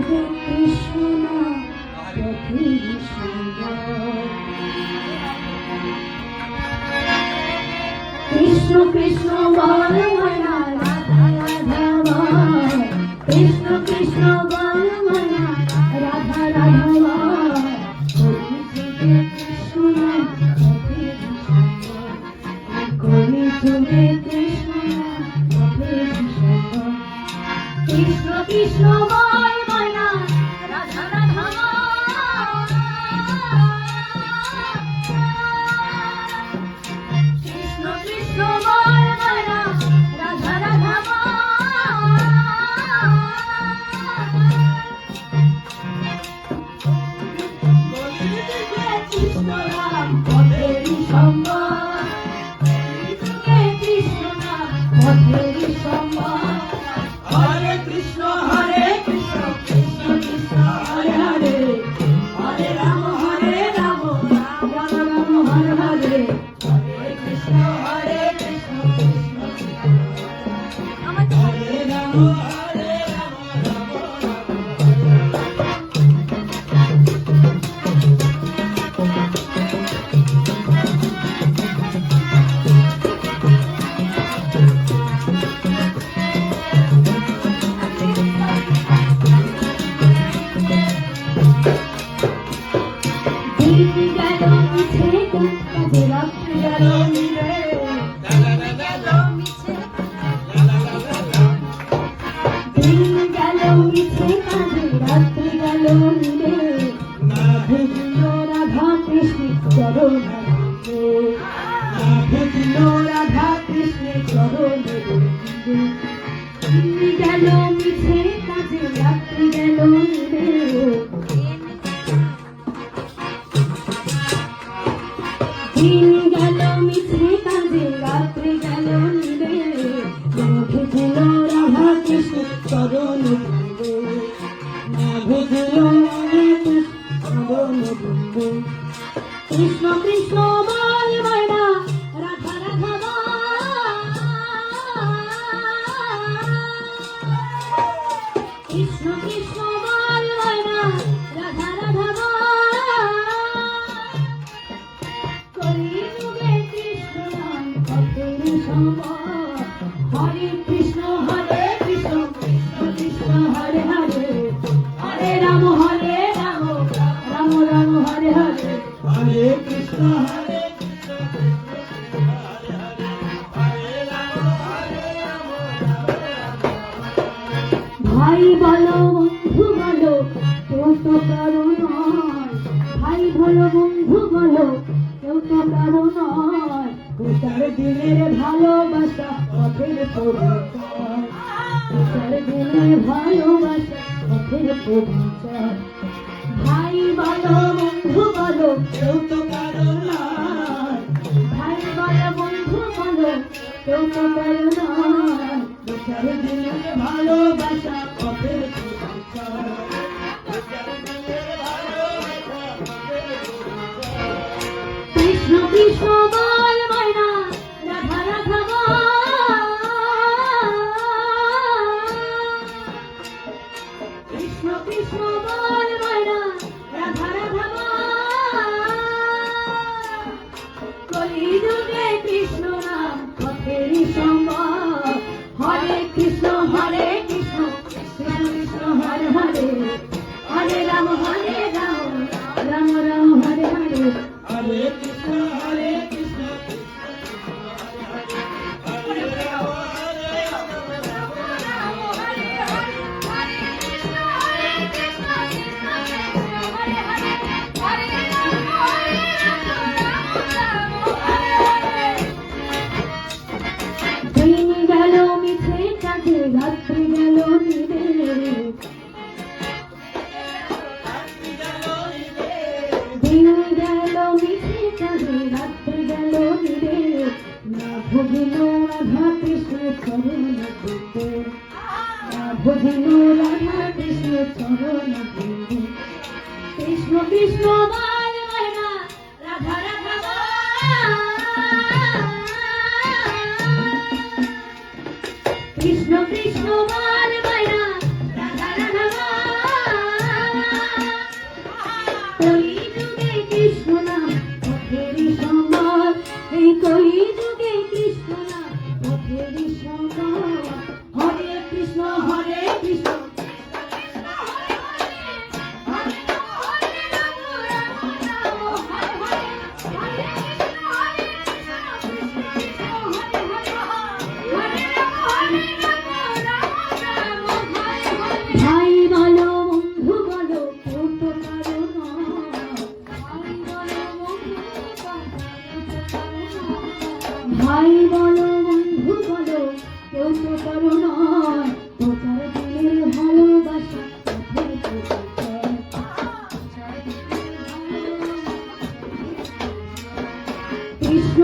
যুগে কৃষ্ণ পথের কৃষ্ণ কৃষ্ণ বল মনা রাধা রাধা বল কৃষ্ণ কৃষ্ণ বল মনা রাধা রাধা বল কলি যুগে কৃষ্ণ কৃষ্ণ কৃষ্ণ বল মনা রাধা কৃষ্ণ চরণ গেল মিছে কাজে রাত্রি গেল কৃষ্ণ চরণ ভাই বলো বন্ধু বলো, কেউ তো কারও নয়। ভাই বলো বন্ধু বলো, কেউ তো কারও নয়। তুষার দিনের ভালোবাসা পথের পরিচয়। দিনের ভালোবাসা পথের ভাই বলো বন্ধু বলো, কেউ তো কারও নয়। ভাই বলো বন্ধু বলো, কেউ তো কারও নয়। তুষার দিনের ভালোবাসা রাধা বল কৃষ্ণ নাম পথের সম্বল। চরণ দিতে ভজন রাধা কৃষ্ণ চরণ দিতে কৃষ্ণ কৃষ্ণ বাল বায়না রাধা রাধা কৃষ্ণ কৃষ্ণ বাল বায়না রাধা রাধা কলি যুগে কৃষ্ণ নাম পথের সম্বল এই কলি যুগে ভাই বলো বন্ধু বলো কেউ তো করো নয় কৃষ্ণ